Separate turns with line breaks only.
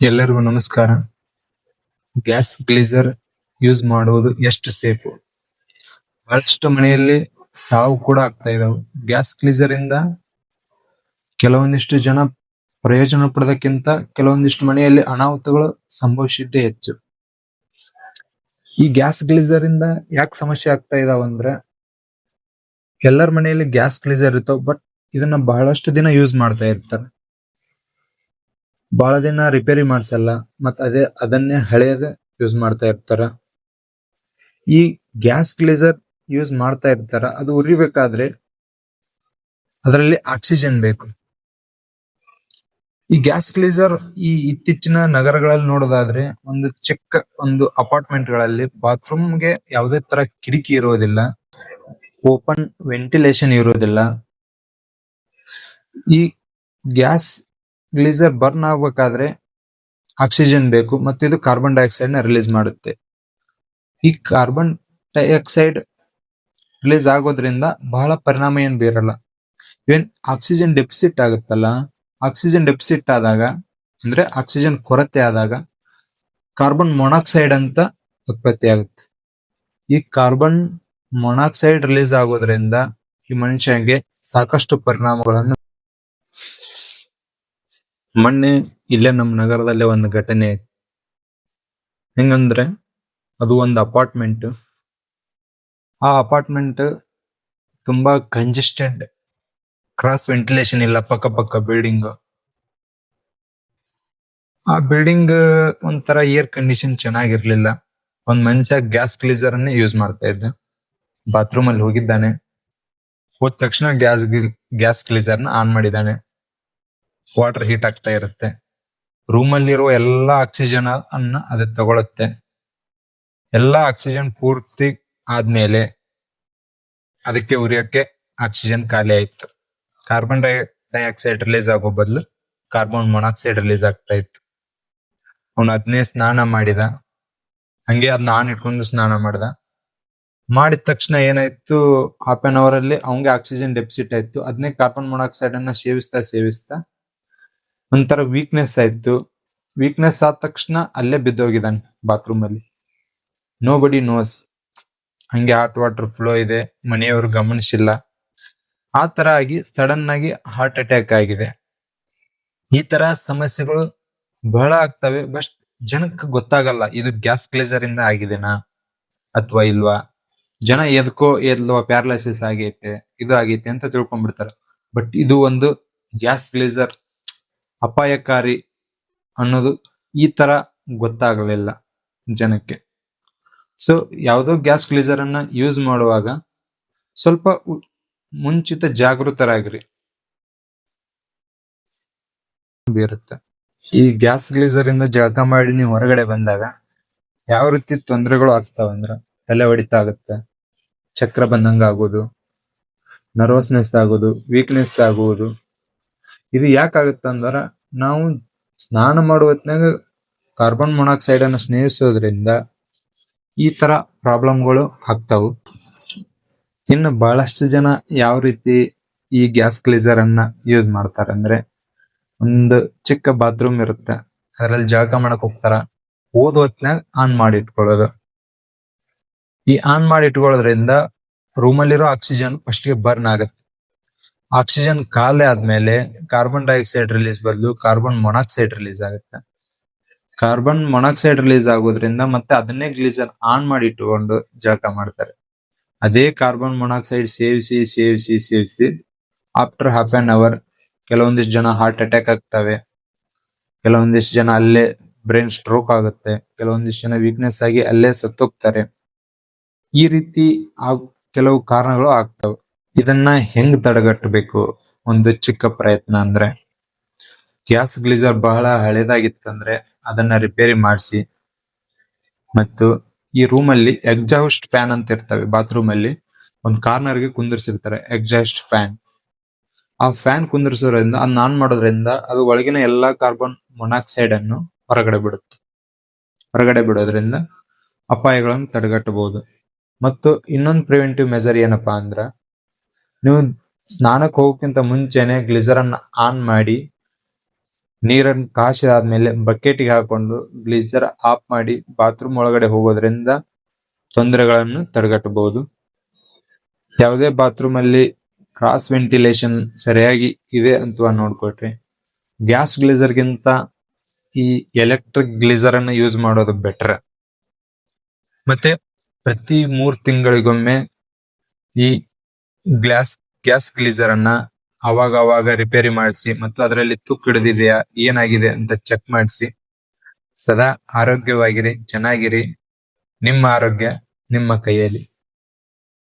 ಎಲ್ಲರಿಗೂ ನಮಸ್ಕಾರ. Gas ಗ್ಲೀಸರ್ use ಮಾಡುವುದು ಎಷ್ಟು ಸೇಫ್? ಬಹಳಷ್ಟು ಮನೆಯಲ್ಲಿ ಸಾವು ಕೂಡ ಆಗ್ತಾ ಇದಾವೆ. ಗ್ಯಾಸ್ ಗ್ಲೀಸರ್ ಇಂದ ಕೆಲವೊಂದಿಷ್ಟು ಜನ ಪ್ರಯೋಜನ ಪಡೋದಕ್ಕಿಂತ ಕೆಲವೊಂದಿಷ್ಟು ಮನೆಯಲ್ಲಿ ಅನಾಹುತಗಳು ಸಂಭವಿಸಿದ್ದೇ ಹೆಚ್ಚು. ಈ ಗ್ಯಾಸ್ ಗ್ಲೀಸರ್ ಇಂದ ಯಾಕೆ ಸಮಸ್ಯೆ ಆಗ್ತಾ ಇದಾವಂದ್ರೆ ಎಲ್ಲರ ಮನೆಯಲ್ಲಿ ಗ್ಯಾಸ್ ಗ್ಲೀಸರ್ ಇರ್ತಾವ, ಬಟ್ ಇದನ್ನ ಬಹಳಷ್ಟು ದಿನ ಯೂಸ್ ಮಾಡ್ತಾ ಇರ್ತಾರೆ. ಬಹಳ ದಿನ ರಿಪೇರಿ ಮಾಡಿಸಲ್ಲ, ಮತ್ತೆ ಅದೇ ಅದನ್ನೇ ಹಳೆಯದೇ ಯೂಸ್ ಮಾಡ್ತಾ ಇರ್ತಾರ. ಈ ಗ್ಯಾಸ್ ಗ್ಲೇಸರ್ ಯೂಸ್ ಮಾಡ್ತಾ ಇರ್ತಾರ, ಅದು ಉರಿಬೇಕಾದ್ರೆ ಅದರಲ್ಲಿ ಆಕ್ಸಿಜನ್ ಬೇಕು. ಈ ಗ್ಯಾಸ್ ಗ್ಲೇಸರ್ ಈ ಇತ್ತೀಚಿನ ನಗರಗಳಲ್ಲಿ ನೋಡೋದಾದ್ರೆ ಒಂದು ಚಿಕ್ಕ ಒಂದು ಅಪಾರ್ಟ್ಮೆಂಟ್ಗಳಲ್ಲಿ ಬಾತ್ರೂಮ್ಗೆ ಯಾವುದೇ ತರ ಕಿಟಕಿ ಇರೋದಿಲ್ಲ ಓಪನ್ ವೆಂಟಿಲೇಷನ್ ಇರೋದಿಲ್ಲ. ಈ ಗ್ಯಾಸ್ ಗ್ಲೀಸರ್ ಬರ್ನ್ ಆಗ್ಬೇಕಾದ್ರೆ ಆಕ್ಸಿಜನ್ ಬೇಕು ಮತ್ತು ಇದು ಕಾರ್ಬನ್ ಡೈಆಕ್ಸೈಡ್ನ ರಿಲೀಸ್ ಮಾಡುತ್ತೆ. ಈ ಕಾರ್ಬನ್ ಡೈಆಕ್ಸೈಡ್ ರಿಲೀಸ್ ಆಗೋದ್ರಿಂದ ಬಹಳ ಪರಿಣಾಮ ಏನು ಬೀರಲ್ಲ. ಏನ್ ಆಕ್ಸಿಜನ್ ಡೆಪಿಸಿಟ್ ಆಗುತ್ತಲ್ಲ. ಆಕ್ಸಿಜನ್ ಡೆಪಿಸಿಟ್ ಆದಾಗ, ಅಂದ್ರೆ ಆಕ್ಸಿಜನ್ ಕೊರತೆ ಆದಾಗ ಕಾರ್ಬನ್ ಮೊನಾಕ್ಸೈಡ್ ಅಂತ ಉತ್ಪತ್ತಿ ಆಗುತ್ತೆ. ಈ ಕಾರ್ಬನ್ ಮೊನಾಕ್ಸೈಡ್ ರಿಲೀಸ್ ಆಗೋದ್ರಿಂದ ಈ ಮನುಷ್ಯನಿಗೆ ಸಾಕಷ್ಟು ಪರಿಣಾಮಗಳನ್ನು ಮೊನ್ನೆ ಇಲ್ಲೇ ನಮ್ಮ ನಗರದಲ್ಲೇ ಒಂದು ಘಟನೆ ಆಯ್ತು. ಹೆಂಗಂದ್ರೆ ಅದು ಒಂದು ಅಪಾರ್ಟ್ಮೆಂಟ್ ಆ ಅಪಾರ್ಟ್ಮೆಂಟ್ ತುಂಬಾ ಕಂಜೆಸ್ಟೆಡ್ ಕ್ರಾಸ್ ವೆಂಟಿಲೇಷನ್ ಇಲ್ಲ, ಪಕ್ಕ ಪಕ್ಕ ಬಿಲ್ಡಿಂಗ್ ಆ ಬಿಲ್ಡಿಂಗ್ ಒಂಥರ ಏರ್ ಕಂಡೀಷನ್ ಚೆನ್ನಾಗಿರ್ಲಿಲ್ಲ. ಒಂದ್ ಮನುಷ್ಯ ಗ್ಯಾಸ್ ಕ್ಲೀಸರ್ ಅನ್ನೇ ಯೂಸ್ ಮಾಡ್ತಾ ಇದ್ದ. ಬಾತ್ರೂಮ್ ಅಲ್ಲಿ ಹೋಗಿದ್ದಾನೆ. ಹೋದ ತಕ್ಷಣ ಗ್ಯಾಸ್ ಗ್ಯಾಸ್ ಗ್ಲೀಸರ್ನ ಆನ್ ಮಾಡಿದ್ದಾನೆ. ವಾಟರ್ ಹೀಟ್ ಆಗ್ತಾ ಇರುತ್ತೆ. ರೂಮ್ ಅಲ್ಲಿರುವ ಎಲ್ಲಾ ಆಕ್ಸಿಜನ್ ಅನ್ನ ಅದು ತಗೊಳುತ್ತೆ. ಎಲ್ಲ ಆಕ್ಸಿಜನ್ ಪೂರ್ತಿ ಆದ್ಮೇಲೆ ಅದಕ್ಕೆ ಉರಿಯಕ್ಕೆ ಆಕ್ಸಿಜನ್ ಖಾಲಿ ಆಯ್ತು. ಕಾರ್ಬನ್ ಡೈ ಡೈಆಕ್ಸೈಡ್ ರಿಲೀಸ್ ಆಗೋ ಬದಲು ಕಾರ್ಬನ್ ಮೊನಾಕ್ಸೈಡ್ ರಿಲೀಸ್ ಆಗ್ತಾ ಇತ್ತು. ಅವನು ಅದನ್ನೇ ಸ್ನಾನ ಮಾಡಿದ. ಹಂಗೆ ಅದ್ ಆನ್ ಇಟ್ಕೊಂಡು ಸ್ನಾನ ಮಾಡ್ದ. ಮಾಡಿದ ತಕ್ಷಣ ಏನಾಯ್ತು ಹಾಫ್ ಅನ್ ಅವರ್ ಅಲ್ಲಿ ಅವಂಗೆ ಆಕ್ಸಿಜನ್ ಡೆಪಿಸಿಟ್ ಆಯ್ತು. ಅದನ್ನೇ ಕಾರ್ಬನ್ ಮೊನಾಕ್ಸೈಡ್ ಅನ್ನ ಸೇವಿಸ್ತಾ ಸೇವಿಸ್ತಾ ಒಂಥರ ವೀಕ್ನೆಸ್ ಆಯ್ತು ವೀಕ್ನೆಸ್ ಆದ ತಕ್ಷಣ ಅಲ್ಲೇ ಬಿದ್ದೋಗಿದ್ದಾನೆ ಬಾತ್ರೂಮ್ ಅಲ್ಲಿ. ನೋ ಬಡಿ ನೋಸ್ ಹಂಗೆ ಹಾಟ್ ವಾಟರ್ ಫ್ಲೋ ಇದೆ, ಮನೆಯವರು ಗಮನಿಸಿಲ್ಲ. ಆ ತರ ಆಗಿ ಸಡನ್ ಆಗಿ ಹಾರ್ಟ್ ಅಟ್ಯಾಕ್ ಆಗಿದೆ. ಈ ತರ ಸಮಸ್ಯೆಗಳು ಬಹಳ ಆಗ್ತವೆ ಬಟ್ ಜನಕ್ಕೆ ಗೊತ್ತಾಗಲ್ಲ, ಇದು ಗ್ಯಾಸ್ ಗ್ಲೇಸರ್ ಇಂದ ಆಗಿದೆನಾ ಅಥವಾ ಇಲ್ವಾ? ಜನ ಎದ್ಕೋ, ಎದ್ಲೋ ಪ್ಯಾರಲೈಸಿಸ್ ಆಗೈತೆ, ಇದು ಆಗೈತೆ ಅಂತ ತಿಳ್ಕೊಂಡ್ಬಿಡ್ತಾರೆ. ಬಟ್ ಇದು ಒಂದು ಗ್ಯಾಸ್ ಗ್ಲೇಸರ್ ಅಪಾಯಕಾರಿ ಅನ್ನೋದು ಈ ತರ ಗೊತ್ತಾಗಲಿಲ್ಲ ಜನಕ್ಕೆ. ಸೊ ಯಾವುದೋ ಗ್ಯಾಸ್ ಗ್ಲೀಸರ್ ಅನ್ನ ಯೂಸ್ ಮಾಡುವಾಗ ಸ್ವಲ್ಪ ಮುಂಚಿತ ಜಾಗೃತರಾಗಿರಿ. ಬೀರುತ್ತೆ. ಈ ಗ್ಯಾಸ್ ಗ್ಲೀಸರ್ ಇಂದ ಜಳಕ ಮಾಡಿ ನೀವು ಹೊರಗಡೆ ಬಂದಾಗ ಯಾವ ರೀತಿ ತೊಂದರೆಗಳು ಆಗ್ತಾವಂದ್ರ ತಲೆ ಹೊಡಿತ ಆಗುತ್ತೆ, ಚಕ್ರ ಬಂದಂಗ ಆಗೋದು ನರ್ವಸ್ನೆಸ್ ಆಗೋದು ವೀಕ್ನೆಸ್ ಆಗುವುದು ಇದು ಯಾಕಾಗುತ್ತೆ ಅಂದ್ರ ನಾವು ಸ್ನಾನ ಮಾಡುವ ಹೊತ್ನ್ಯಾಗ ಕಾರ್ಬನ್ ಮೊನಾಕ್ಸೈಡ್ ಅನ್ನ ಸ್ನೇಹಿಸೋದ್ರಿಂದ ಈ ತರ ಪ್ರಾಬ್ಲಮ್ಗಳು ಆಗ್ತಾವು. ಇನ್ನು ಬಹಳಷ್ಟು ಜನ ಯಾವ ರೀತಿ ಈ ಗ್ಯಾಸ್ ಕ್ಲೀಸರ್ ಅನ್ನ ಯೂಸ್ ಮಾಡ್ತಾರೆ ಅಂದ್ರೆ ಒಂದು ಚಿಕ್ಕ ಬಾತ್ರೂಮ್ ಇರುತ್ತೆ. ಅದರಲ್ಲಿ ಜಳಕ ಮಾಡಕ್ ಹೋಗ್ತಾರ. ಓದ್ ಹೊತ್ನ್ಯಾಗ ಆನ್ ಮಾಡಿ ಇಟ್ಕೊಳ್ಳೋದು. ಈ ಆನ್ ಮಾಡಿ ಇಟ್ಕೊಳ್ಳೋದ್ರಿಂದ ರೂಮಲ್ಲಿರೋ ಆಕ್ಸಿಜನ್ ಫಸ್ಟ್ಗೆ ಬರ್ನ್ ಆಗುತ್ತೆ. ಆಕ್ಸಿಜನ್ ಖಾಲಿ ಆದ್ಮೇಲೆ ಕಾರ್ಬನ್ ಡೈಆಕ್ಸೈಡ್ ರಿಲೀಸ್ ಬದಲು ಕಾರ್ಬನ್ ಮೊನಾಕ್ಸೈಡ್ ರಿಲೀಸ್ ಆಗುತ್ತೆ. ಕಾರ್ಬನ್ ಮೊನಾಕ್ಸೈಡ್ ರಿಲೀಸ್ ಆಗೋದ್ರಿಂದ ಮತ್ತೆ ಅದನ್ನೇ ಗ್ಲೀಸರ್ ಆನ್ ಮಾಡಿ ಇಟ್ಟುಕೊಂಡು ಜಳಕ ಮಾಡ್ತಾರೆ. ಅದೇ ಕಾರ್ಬನ್ ಮೊನಾಕ್ಸೈಡ್ ಸೇವಿಸಿ ಸೇವಿಸಿ ಸೇವಿಸಿ ಆಫ್ಟರ್ ಹಾಫ್ ಆನ್ ಅವರ್ ಕೆಲವೊಂದಿಷ್ಟು ಜನ ಹಾರ್ಟ್ ಅಟ್ಯಾಕ್ ಆಗ್ತವೆ. ಕೆಲವೊಂದಿಷ್ಟು ಜನ ಅಲ್ಲೇ ಬ್ರೈನ್ ಸ್ಟ್ರೋಕ್ ಆಗುತ್ತೆ. ಕೆಲವೊಂದಿಷ್ಟು ಜನ ವೀಕ್ನೆಸ್ ಆಗಿ ಅಲ್ಲೇ ಸತ್ತೋಗ್ತಾರೆ. ಈ ರೀತಿ ಕೆಲವು ಕಾರಣಗಳು ಆಗ್ತವೆ. ಇದನ್ನ ಹೆಂಗ್ ತಡೆಗಟ್ಟಬೇಕು? ಒಂದು ಚಿಕ್ಕ ಪ್ರಯತ್ನ ಅಂದ್ರೆ ಗ್ಯಾಸ್ ಗ್ಲೀಜರ್ ಬಹಳ ಹಳೇದಾಗಿತ್ತಂದ್ರೆ ಅದನ್ನ ರಿಪೇರಿ ಮಾಡಿಸಿ. ಮತ್ತು ಈ ರೂಮ್ ಅಲ್ಲಿ ಎಕ್ಸಾಸ್ಟ್ ಫ್ಯಾನ್ ಅಂತ ಇರ್ತವೆ ಬಾತ್ರೂಮ್ ಅಲ್ಲಿ ಒಂದು ಕಾರ್ನರ್ಗೆ ಕುಂದಿರ್ಸಿರ್ತಾರೆ, ಎಕ್ಸಾಸ್ಟ್ ಫ್ಯಾನ್. ಆ ಫ್ಯಾನ್ ಕುಂದಿರ್ಸೋದ್ರಿಂದ ಅದನ್ನ ಆನ್ ಮಾಡೋದ್ರಿಂದ ಅದು ಒಳಗಿನ ಎಲ್ಲಾ ಕಾರ್ಬನ್ ಮೊನಾಕ್ಸೈಡ್ ಅನ್ನು ಹೊರಗಡೆ ಬಿಡುತ್ತೆ. ಹೊರಗಡೆ ಬಿಡೋದ್ರಿಂದ ಅಪಾಯಗಳನ್ನು ತಡೆಗಟ್ಟಬಹುದು. ಮತ್ತು ಇನ್ನೊಂದು ಪ್ರಿವೆಂಟಿವ್ ಮೆಜರ್ ಏನಪ್ಪಾ ಅಂದ್ರ ನೀವು ಸ್ನಾನಕ್ಕೆ ಹೋಗೋಕ್ಕಿಂತ ಮುಂಚೆನೆ ಗ್ಲಿಸರ್ ಅನ್ನ ಆನ್ ಮಾಡಿ, ನೀರನ್ನು ಕಾಸಿದಾದ್ಮೇಲೆ ಬಕೆಟಿಗೆ ಹಾಕೊಂಡು ಗ್ಲೀಸರ್ ಆಫ್ ಮಾಡಿ ಬಾತ್ರೂಮ್ ಒಳಗಡೆ ಹೋಗೋದ್ರಿಂದ ತೊಂದರೆಗಳನ್ನು ತಡೆಗಟ್ಟಬಹುದು. ಯಾವುದೇ ಬಾತ್ರೂಮ್ ಅಲ್ಲಿ ಕ್ರಾಸ್ ವೆಂಟಿಲೇಷನ್ ಸರಿಯಾಗಿ ಇವೆ ಅಂತ ನೋಡ್ಕೊಟ್ರಿ ಗ್ಯಾಸ್ ಗ್ಲೇಸರ್ ಗಿಂತ ಈ ಎಲೆಕ್ಟ್ರಿಕ್ ಗ್ಲೀಸರ್ ಅನ್ನು ಯೂಸ್ ಮಾಡೋದು ಬೆಟರ್. ಮತ್ತೆ ಪ್ರತಿ ಮೂರ್ ತಿಂಗಳಿಗೊಮ್ಮೆ ಈ ಗ್ಲಾಸ್, ಗ್ಯಾಸ್ ಗ್ಲೀಸರ್ ಅನ್ನ ಅವಾಗ ಅವಾಗ ರಿಪೇರಿ ಮಾಡಿಸಿ ಮತ್ತು ಅದರಲ್ಲಿ ತುಕ್ಕು ಹಿಡಿದಿದೆಯಾ, ಏನಾಗಿದೆ ಅಂತ ಚೆಕ್ ಮಾಡಿಸಿ. ಸದಾ ಆರೋಗ್ಯವಾಗಿರಿ, ಚೆನ್ನಾಗಿರಿ. ನಿಮ್ಮ ಆರೋಗ್ಯ ನಿಮ್ಮ ಕೈಯಲ್ಲಿ.